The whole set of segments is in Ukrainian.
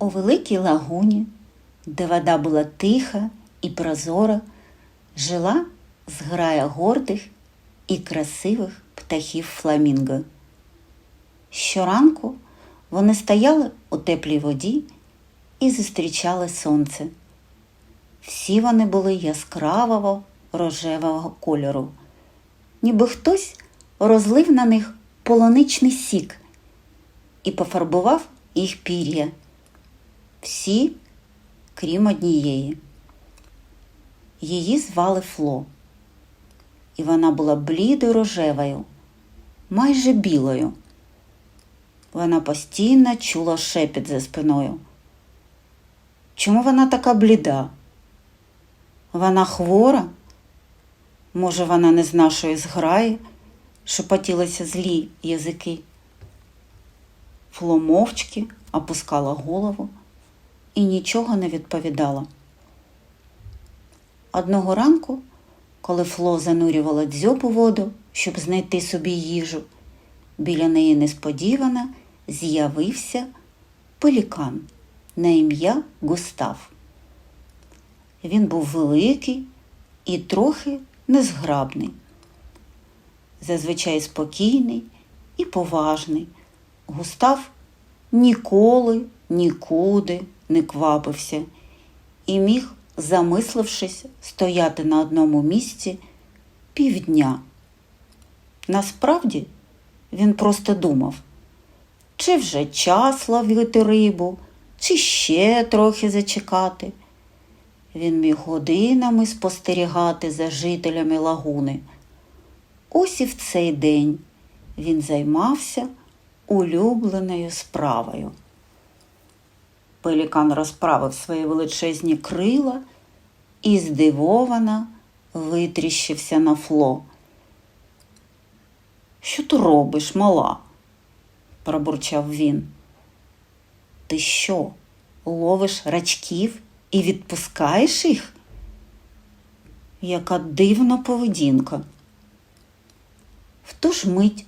У великій лагуні, де вода була тиха і прозора, жила зграя гордих і красивих птахів фламінго. Щоранку вони стояли у теплій воді і зустрічали сонце. Всі вони були яскравого рожевого кольору, ніби хтось розлив на них полоничний сік і пофарбував їх пір'я. Всі, крім однієї. Її звали Фло, і вона була блідо рожевою, майже білою. Вона постійно чула шепіт за спиною. Чому вона така бліда? Вона хвора? Може, вона не з нашої зграї, шепотілися злі язики. Фло мовчки опускала голову і нічого не відповідала. Одного ранку, коли Фло занурювала дзьоб у воду, щоб знайти собі їжу, біля неї несподівано з'явився пелікан на ім'я Густав. Він був великий і трохи незграбний, зазвичай спокійний і поважний. Густав ніколи нікуди не квапився і міг, замислившись, стояти на одному місці півдня. Насправді він просто думав, чи вже час ловити рибу, чи ще трохи зачекати. Він міг годинами спостерігати за жителями лагуни. Ось і в цей день він займався улюбленою справою. Пелікан розправив свої величезні крила і здивовано витріщився на фло. Що ти робиш, мала? пробурчав він. Ти що, ловиш рачків і відпускаєш їх? Яка дивна поведінка. В ту ж мить,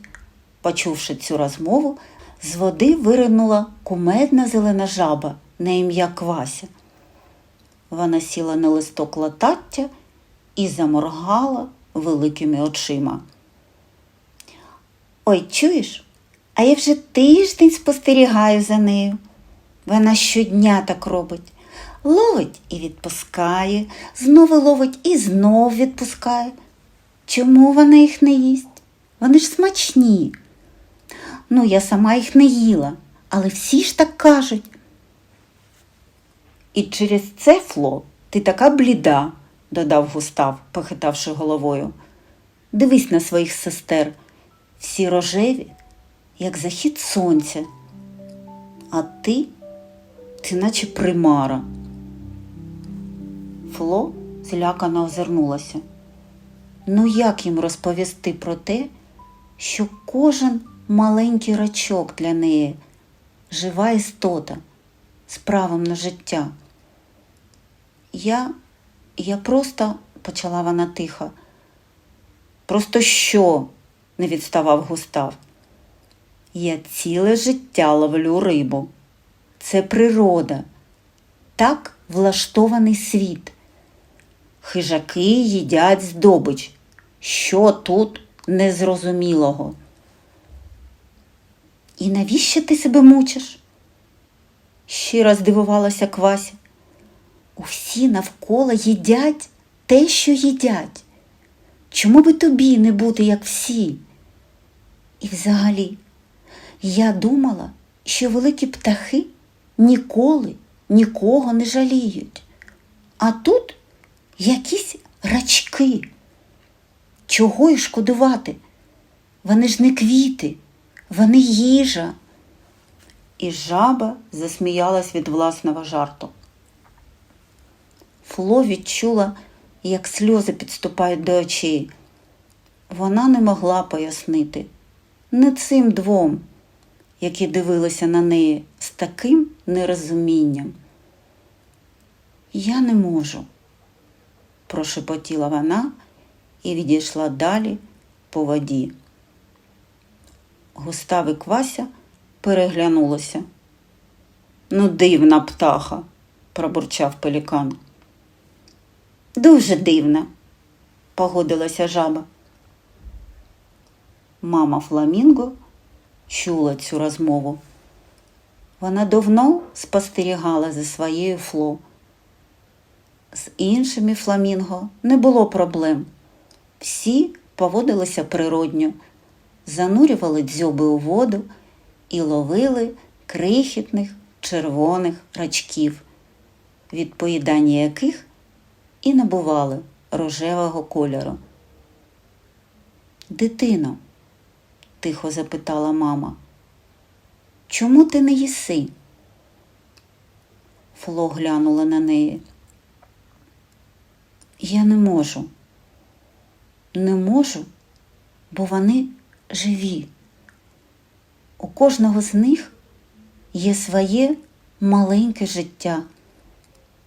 почувши цю розмову, з води виринула кумедна зелена жаба на ім'я Квася. Вона сіла на листок латаття і заморгала великими очима. Ой, чуєш? А я вже тиждень спостерігаю за нею. Вона щодня так робить. Ловить і відпускає, знову ловить і знов відпускає. Чому вона їх не їсть? Вони ж смачні. Ну, я сама їх не їла, але всі ж так кажуть. І через це, Фло, ти така бліда, додав Густав, похитавши головою. Дивись на своїх сестер, всі рожеві, як захід сонця. А ти, ти наче примара. Фло злякано озирнулася. Ну як їм розповісти про те, що кожен маленький рачок для неї жива істота з правом на життя? Я, я просто, почала вона тихо. Просто що? не відставав Густав. Я ціле життя ловлю рибу. Це природа, так влаштований світ. Хижаки їдять здобич. Що тут незрозумілого? І навіщо ти себе мучиш? Щиро здивувалася Квася. Усі навколо їдять те, що їдять. Чому би тобі не бути, як всі? І взагалі, я думала, що великі птахи ніколи нікого не жаліють. А тут якісь рачки. Чого й шкодувати? Вони ж не квіти, вони їжа. І жаба засміялась від власного жарту. Фло відчула, як сльози підступають до очей. Вона не могла пояснити не цим двом, які дивилися на неї з таким нерозумінням. Я не можу, прошепотіла вона і відійшла далі по воді. Густав і Квася переглянулися. Ну, дивна птаха, пробурчав пелікан. Дуже дивна, погодилася жаба. Мама Фламінго чула цю розмову. Вона давно спостерігала за своєю фло. З іншими фламінго не було проблем. Всі поводилися природньо, занурювали дзьоби у воду і ловили крихітних червоних рачків, від поїдання яких і набували рожевого кольору. Дитино, тихо запитала мама, чому ти не їси? Фло глянула на неї. Я не можу. Не можу, бо вони живі. У кожного з них є своє маленьке життя.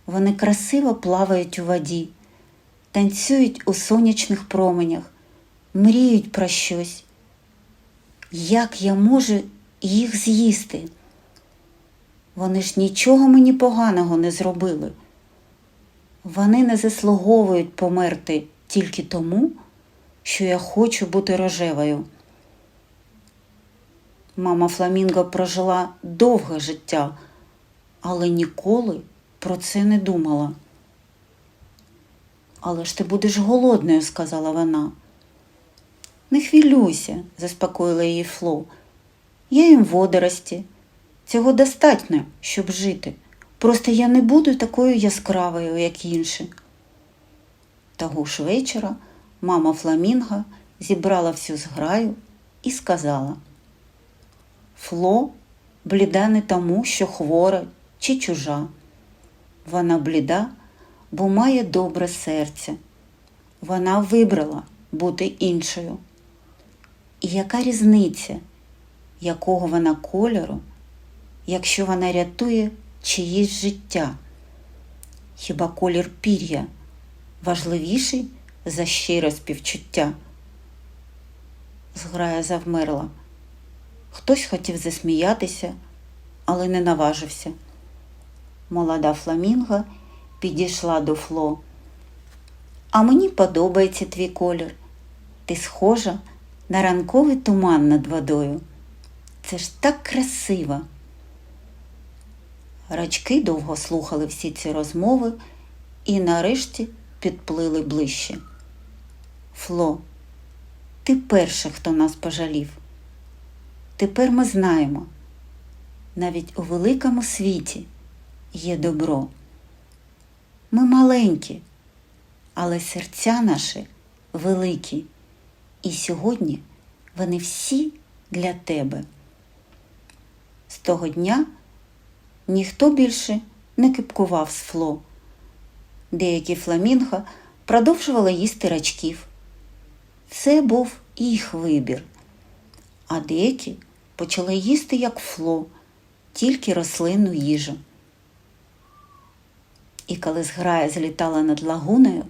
Вони красиво плавають у воді, танцюють у сонячних променях, мріють про щось. Як я можу їх з'їсти? Вони ж нічого мені поганого не зробили. Вони не заслуговують померти тільки тому, що я хочу бути рожевою. Мама Фламінго прожила довге життя, але ніколи про це не думала. Але ж ти будеш голодною, сказала вона. Не хвилюйся, заспокоїла її Фло. Я їм водорості. Цього достатньо, щоб жити. Просто я не буду такою яскравою, як інші. Того ж вечора мама Фламінго зібрала всю зграю і сказала Фло бліда не тому, що хвора чи чужа. Вона бліда, бо має добре серце. Вона вибрала бути іншою. І яка різниця, якого вона кольору, якщо вона рятує чиїсь життя? Хіба колір пір'я важливіший за щире співчуття? Зграя завмерла. Хтось хотів засміятися, але не наважився. Молода фламінго підійшла до Фло. А мені подобається твій колір. Ти схожа на ранковий туман над водою. Це ж так красиво. Рачки довго слухали всі ці розмови і нарешті підплили ближче. Фло, ти перша, хто нас пожалів. Тепер ми знаємо, навіть у великому світі є добро. Ми маленькі, але серця наші великі, і сьогодні вони всі для тебе. З того дня ніхто більше не кипкував з фло. Деякі фламінго продовжували їсти рачків. Це був їх вибір, а деякі почали їсти як фло, тільки рослинну їжу. І коли зграя злітала над лагуною,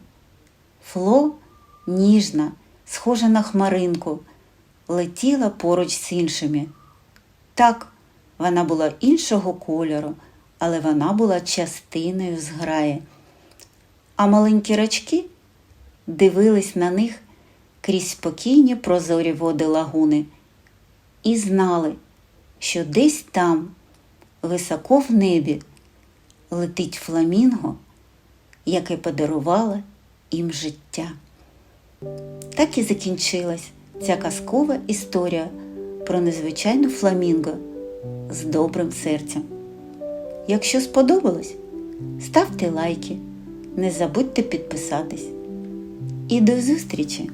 фло ніжна, схожа на хмаринку, летіла поруч з іншими. Так, вона була іншого кольору, але вона була частиною зграї. А маленькі рачки дивились на них крізь спокійні прозорі води лагуни і знали, що десь там, високо в небі, летить фламінго, яке подарувало їм життя. Так і закінчилась ця казкова історія про незвичайну фламінго з добрим серцем. Якщо сподобалось, ставте лайки, не забудьте підписатись. І до зустрічі!